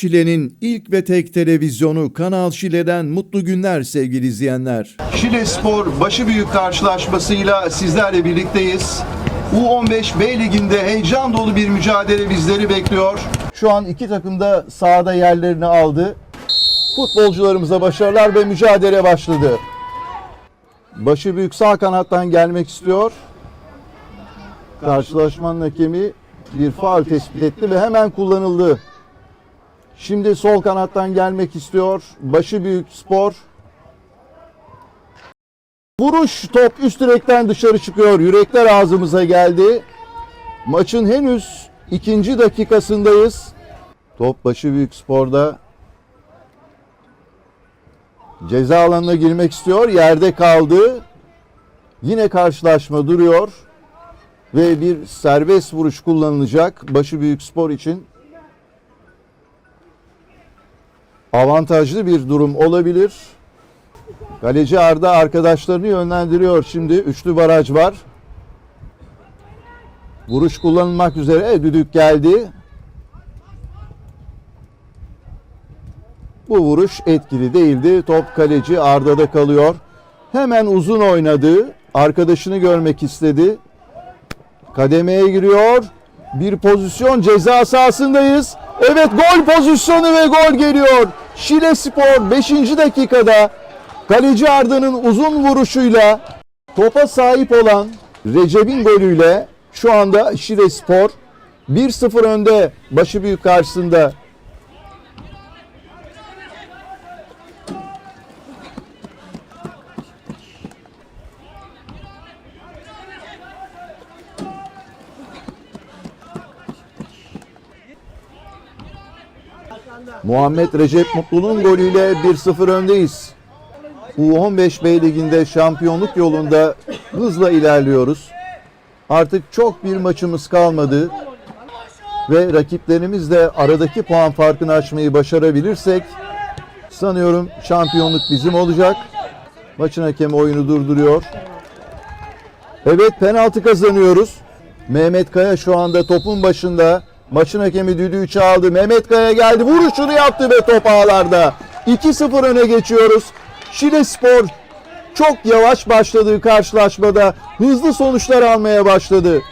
Şile'nin ilk ve tek televizyonu Kanal Şile'den mutlu günler sevgili izleyenler. Şile Spor başı büyük karşılaşmasıyla sizlerle birlikteyiz. U15 B Ligi'nde heyecan dolu bir mücadele bizleri bekliyor. Şu an iki takım da sahada yerlerini aldı. Futbolcularımıza başarılar ve mücadele başladı. Başı büyük sağ kanattan gelmek istiyor. Karşılaşmanın hakemi bir faul tespit etti ve hemen kullanıldı. Şimdi sol kanattan gelmek istiyor. Başı büyük spor. Vuruş top üst direkten dışarı çıkıyor. Yürekler ağzımıza geldi. Maçın henüz ikinci dakikasındayız. Top başı büyük sporda. Ceza alanına girmek istiyor. Yerde kaldı. Yine karşılaşma duruyor. Ve bir serbest vuruş kullanılacak başı büyük spor için. Avantajlı bir durum olabilir. Kaleci Arda arkadaşlarını yönlendiriyor. Şimdi üçlü baraj var. Vuruş kullanılmak üzere düdük geldi. Bu vuruş etkili değildi. Top kaleci Arda'da kalıyor. Hemen uzun oynadı. Arkadaşını görmek istedi. Kademeye giriyor. Bir pozisyon ceza sahasındayız. Evet gol pozisyonu ve gol geliyor. Şile Spor 5. dakikada kaleci Arda'nın uzun vuruşuyla topa sahip olan Recep'in golüyle şu anda Şile Spor 1-0 önde başı büyük karşısında. Muhammed Recep Mutlu'nun golüyle 1-0 öndeyiz. U15 B Ligi'nde şampiyonluk yolunda hızla ilerliyoruz. Artık çok bir maçımız kalmadı ve rakiplerimiz de aradaki puan farkını açmayı başarabilirsek sanıyorum şampiyonluk bizim olacak. Maçın hakemi oyunu durduruyor. Evet penaltı kazanıyoruz. Mehmet Kaya şu anda topun başında. Maçın hakemi düdüğü çaldı. Mehmet Kaya geldi. Vuruşunu yaptı ve top ağlarda. 2-0 öne geçiyoruz. Şile Spor çok yavaş başladığı karşılaşmada hızlı sonuçlar almaya başladı.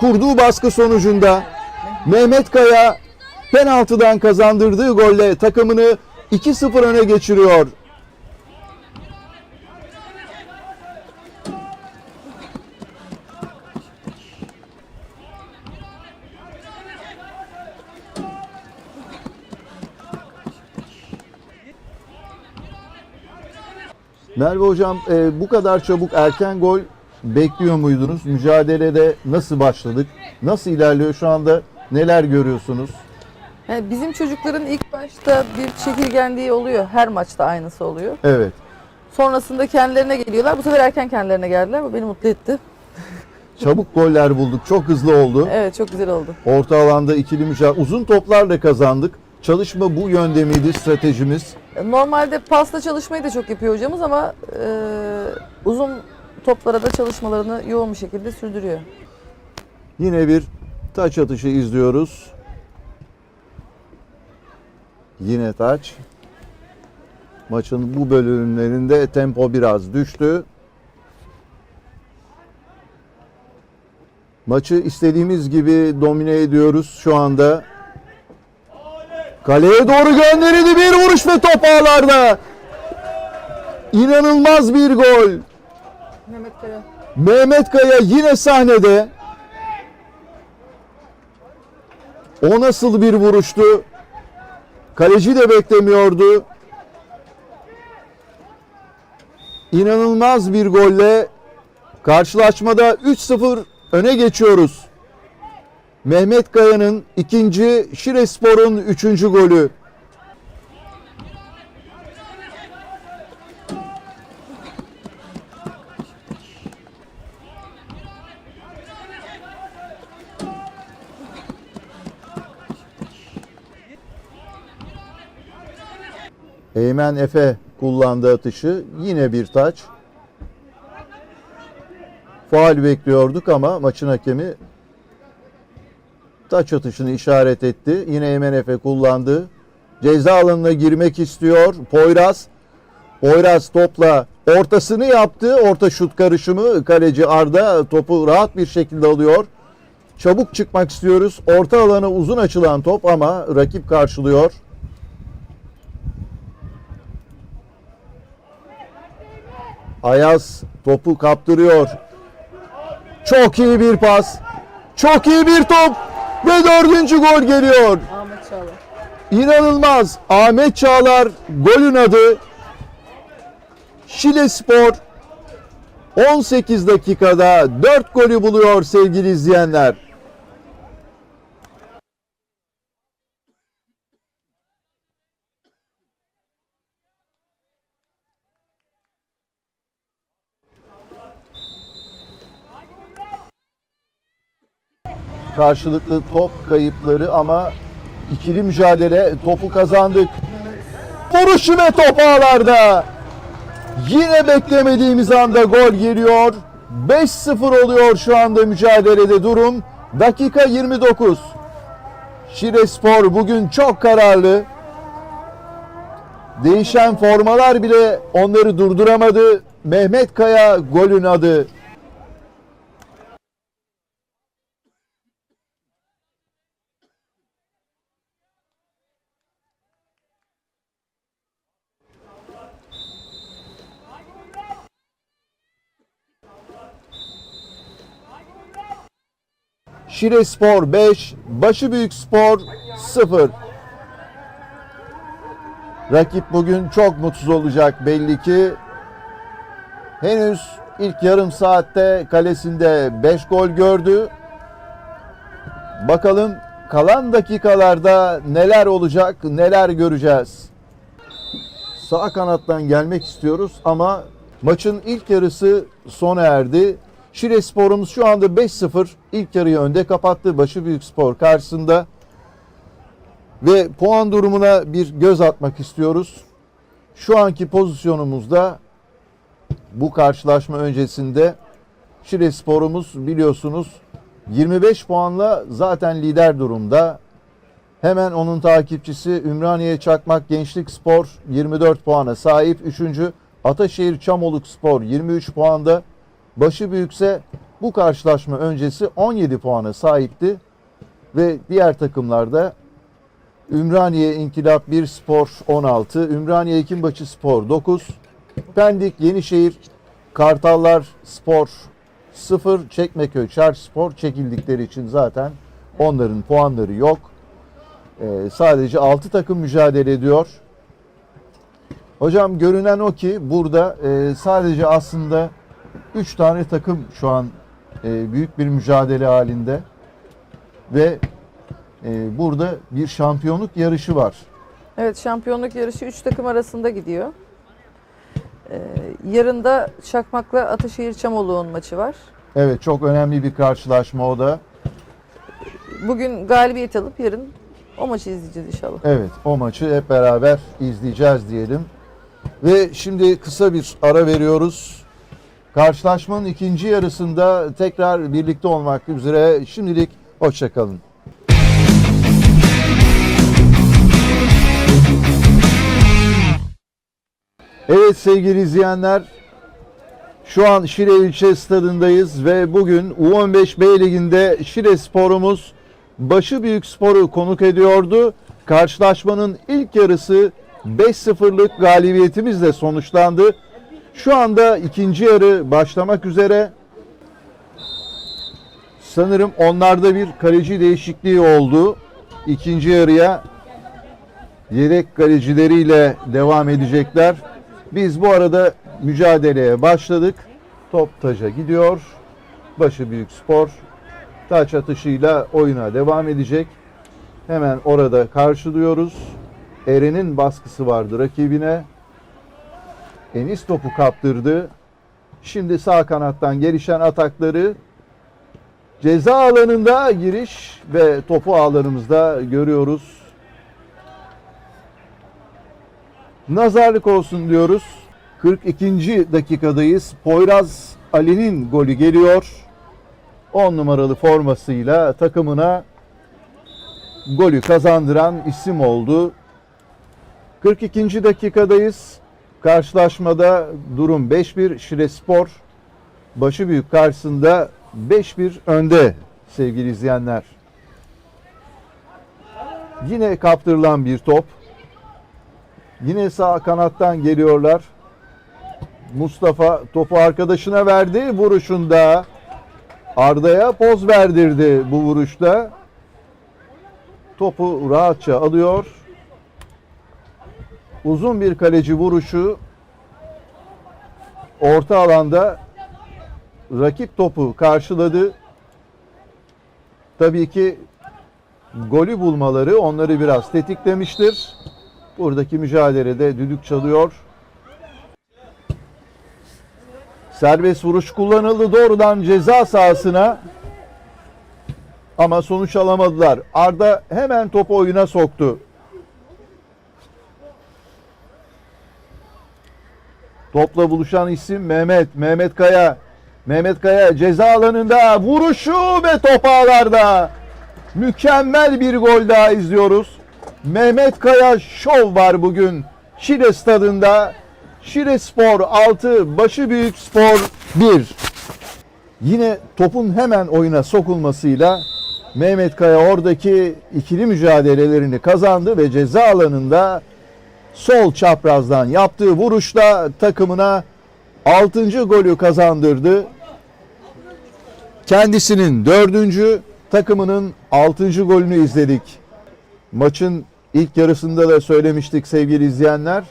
Kurduğu baskı sonucunda Mehmet Kaya penaltıdan kazandırdığı golle takımını 2-0 öne geçiriyor. Merve Hocam e, bu kadar çabuk erken gol bekliyor muydunuz? Mücadelede nasıl başladık? Nasıl ilerliyor şu anda? Neler görüyorsunuz? Yani bizim çocukların ilk başta bir çekirgenliği oluyor. Her maçta aynısı oluyor. Evet. Sonrasında kendilerine geliyorlar. Bu sefer erken kendilerine geldiler. Bu beni mutlu etti. Çabuk goller bulduk. Çok hızlı oldu. Evet çok güzel oldu. Orta alanda ikili mücadele. Uzun toplarla kazandık. Çalışma bu yönde miydi stratejimiz? Normalde pasta çalışmayı da çok yapıyor hocamız ama e, uzun toplara da çalışmalarını yoğun bir şekilde sürdürüyor. Yine bir taç atışı izliyoruz. Yine taç. Maçın bu bölümlerinde tempo biraz düştü. Maçı istediğimiz gibi domine ediyoruz şu anda. Kaleye doğru gönderildi bir vuruş ve top ağlarda. İnanılmaz bir gol. Mehmet Kaya. Mehmet Kaya yine sahnede. O nasıl bir vuruştu? Kaleci de beklemiyordu. İnanılmaz bir golle karşılaşmada 3-0 öne geçiyoruz. Mehmet Kaya'nın ikinci, Şirespor'un üçüncü golü. Eymen Efe kullandığı atışı yine bir taç. Faal bekliyorduk ama maçın hakemi taç atışını işaret etti. Yine Eymen Efe kullandı. ceza alanına girmek istiyor. Poyraz. Poyraz topla ortasını yaptı. Orta şut karışımı. Kaleci Arda topu rahat bir şekilde alıyor. Çabuk çıkmak istiyoruz. Orta alana uzun açılan top ama rakip karşılıyor. Ayaz topu kaptırıyor. Çok iyi bir pas. Çok iyi bir top. Ve dördüncü gol geliyor. Ahmet Çağlar. İnanılmaz. Ahmet Çağlar golün adı. Şile Spor 18 dakikada 4 golü buluyor sevgili izleyenler. Karşılıklı top kayıpları ama ikili mücadele topu kazandık. Vuruşu ve top ağlarda. Yine beklemediğimiz anda gol geliyor. 5-0 oluyor şu anda mücadelede durum. Dakika 29. Şire Spor bugün çok kararlı. Değişen formalar bile onları durduramadı. Mehmet Kaya golün adı. Şire Spor 5, Başı Büyük Spor 0. Rakip bugün çok mutsuz olacak belli ki. Henüz ilk yarım saatte kalesinde 5 gol gördü. Bakalım kalan dakikalarda neler olacak, neler göreceğiz. Sağ kanattan gelmek istiyoruz ama maçın ilk yarısı sona erdi. Şile Spor'umuz şu anda 5-0 ilk yarıyı önde kapattı Başı Büyük Spor karşısında. Ve puan durumuna bir göz atmak istiyoruz. Şu anki pozisyonumuzda bu karşılaşma öncesinde Şile Spor'umuz biliyorsunuz 25 puanla zaten lider durumda. Hemen onun takipçisi Ümraniye Çakmak Gençlik Spor 24 puana sahip. Üçüncü Ataşehir Çamoluk Spor 23 puanda. Başı büyükse bu karşılaşma öncesi 17 puana sahipti. Ve diğer takımlarda Ümraniye İnkılap 1 Spor 16, Ümraniye Ekinbaşı Spor 9, Pendik Yenişehir Kartallar Spor 0, Çekmeköy Çarşı Spor çekildikleri için zaten onların puanları yok. Ee, sadece 6 takım mücadele ediyor. Hocam görünen o ki burada e, sadece aslında 3 tane takım şu an e, büyük bir mücadele halinde ve e, burada bir şampiyonluk yarışı var. Evet şampiyonluk yarışı 3 takım arasında gidiyor. Ee, yarın da Çakmak'la Ataşehir Çamoluğun maçı var. Evet çok önemli bir karşılaşma o da. Bugün galibiyet alıp yarın o maçı izleyeceğiz inşallah. Evet o maçı hep beraber izleyeceğiz diyelim. Ve şimdi kısa bir ara veriyoruz. Karşılaşmanın ikinci yarısında tekrar birlikte olmak üzere şimdilik hoşçakalın. Evet sevgili izleyenler şu an Şile ilçe stadındayız ve bugün U15 B liginde Şile sporumuz Başı Büyük Spor'u konuk ediyordu. Karşılaşmanın ilk yarısı 5-0'lık galibiyetimizle sonuçlandı. Şu anda ikinci yarı başlamak üzere. Sanırım onlarda bir kaleci değişikliği oldu. İkinci yarıya yedek kalecileriyle devam edecekler. Biz bu arada mücadeleye başladık. Top taca gidiyor. Başı Büyük Spor taç atışıyla oyuna devam edecek. Hemen orada karşılıyoruz. Eren'in baskısı vardı rakibine. Enis topu kaptırdı. Şimdi sağ kanattan gelişen atakları ceza alanında giriş ve topu ağlarımızda görüyoruz. Nazarlık olsun diyoruz. 42. dakikadayız. Poyraz Ali'nin golü geliyor. 10 numaralı formasıyla takımına golü kazandıran isim oldu. 42. dakikadayız. Karşılaşmada durum 5-1 Şile Spor başı büyük karşısında 5-1 önde sevgili izleyenler. Yine kaptırılan bir top. Yine sağ kanattan geliyorlar. Mustafa topu arkadaşına verdi vuruşunda. Arda'ya poz verdirdi bu vuruşta. Topu rahatça alıyor. Uzun bir kaleci vuruşu. Orta alanda rakip topu karşıladı. Tabii ki golü bulmaları onları biraz tetiklemiştir. Buradaki mücadelede düdük çalıyor. Serbest vuruş kullanıldı doğrudan ceza sahasına. Ama sonuç alamadılar. Arda hemen topu oyuna soktu. Topla buluşan isim Mehmet. Mehmet Kaya. Mehmet Kaya ceza alanında vuruşu ve top ağlarda. Mükemmel bir gol daha izliyoruz. Mehmet Kaya şov var bugün. Şile stadında. Şile Spor 6, Başı Büyük Spor 1. Yine topun hemen oyuna sokulmasıyla Mehmet Kaya oradaki ikili mücadelelerini kazandı ve ceza alanında sol çaprazdan yaptığı vuruşla takımına 6. golü kazandırdı. Kendisinin 4. takımının 6. golünü izledik. Maçın ilk yarısında da söylemiştik sevgili izleyenler.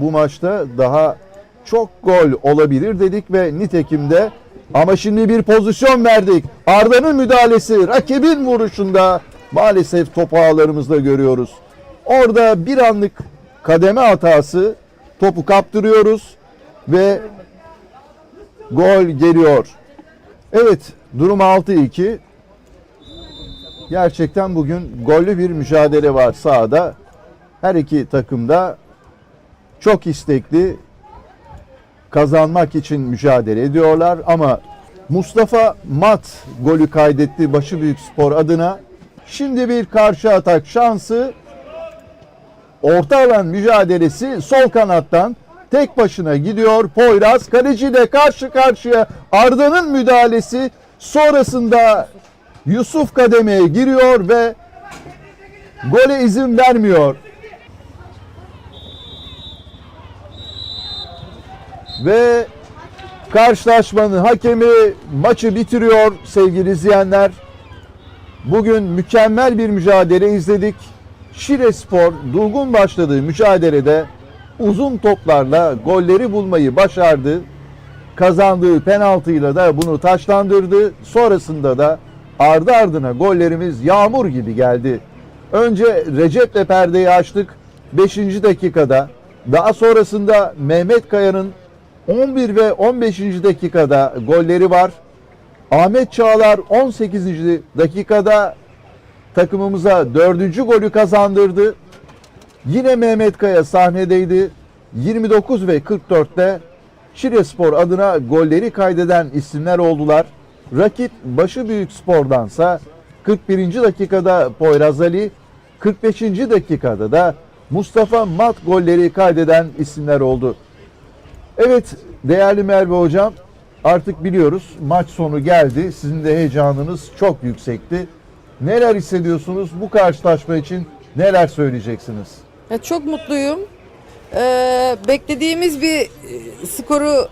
Bu maçta daha çok gol olabilir dedik ve nitekim de ama şimdi bir pozisyon verdik. Arda'nın müdahalesi rakibin vuruşunda maalesef topu ağlarımızda görüyoruz. Orada bir anlık kademe hatası topu kaptırıyoruz ve gol geliyor. Evet durum 6-2. Gerçekten bugün gollü bir mücadele var sahada. Her iki takımda çok istekli kazanmak için mücadele ediyorlar ama Mustafa Mat golü kaydetti Başı Büyük Spor adına. Şimdi bir karşı atak şansı. Orta alan mücadelesi sol kanattan tek başına gidiyor. Poyraz kaleciyle karşı karşıya Arda'nın müdahalesi sonrasında Yusuf kademeye giriyor ve gole izin vermiyor. Ve karşılaşmanın hakemi maçı bitiriyor sevgili izleyenler. Bugün mükemmel bir mücadele izledik. Şile Spor durgun başladığı mücadelede uzun toplarla golleri bulmayı başardı. Kazandığı penaltıyla da bunu taşlandırdı. Sonrasında da ardı ardına gollerimiz yağmur gibi geldi. Önce Recep'le perdeyi açtık 5. dakikada. Daha sonrasında Mehmet Kaya'nın 11 ve 15. dakikada golleri var. Ahmet Çağlar 18. dakikada takımımıza 4. golü kazandırdı. Yine Mehmet Kaya sahnedeydi. 29 ve 44'te Şirespor adına golleri kaydeden isimler oldular. Rakip Başı Büyük Spor'dansa 41. dakikada Poyraz Ali, 45. dakikada da Mustafa Mat golleri kaydeden isimler oldu. Evet değerli Merve Hocam artık biliyoruz maç sonu geldi. Sizin de heyecanınız çok yüksekti. Neler hissediyorsunuz bu karşılaşma için neler söyleyeceksiniz? Ya çok mutluyum. Ee, beklediğimiz bir e, skoru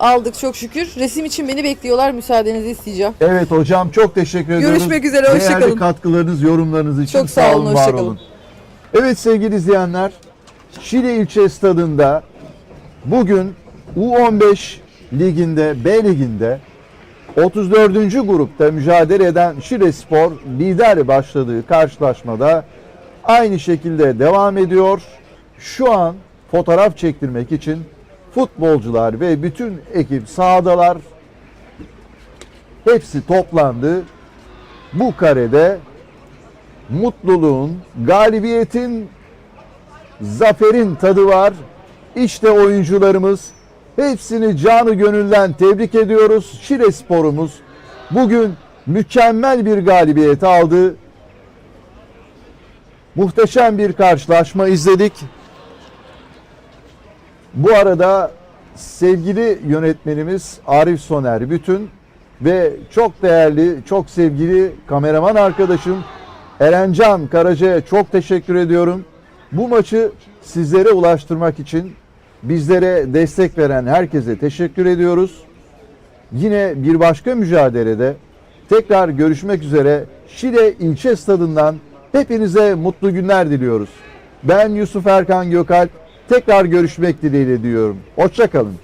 aldık çok şükür. Resim için beni bekliyorlar. Müsaadenizi isteyeceğim. Evet hocam çok teşekkür ediyoruz. Görüşmek üzere, hoşça Değerli katkılarınız, yorumlarınız için Çok sağ olun, var hoşça kalın. olun. Evet sevgili izleyenler, Şile ilçe stadında bugün U15 liginde, B liginde 34. grupta mücadele eden Şile Spor lider başladığı karşılaşmada aynı şekilde devam ediyor. Şu an fotoğraf çektirmek için futbolcular ve bütün ekip sahadalar. Hepsi toplandı. Bu karede mutluluğun, galibiyetin, zaferin tadı var. İşte oyuncularımız. Hepsini canı gönülden tebrik ediyoruz. Şile sporumuz bugün mükemmel bir galibiyet aldı. Muhteşem bir karşılaşma izledik. Bu arada sevgili yönetmenimiz Arif Soner Bütün ve çok değerli, çok sevgili kameraman arkadaşım Erencan Karaca'ya çok teşekkür ediyorum. Bu maçı sizlere ulaştırmak için bizlere destek veren herkese teşekkür ediyoruz. Yine bir başka mücadelede tekrar görüşmek üzere Şile ilçe stadından hepinize mutlu günler diliyoruz. Ben Yusuf Erkan Gökalp. Tekrar görüşmek dileğiyle diyorum. Hoşçakalın.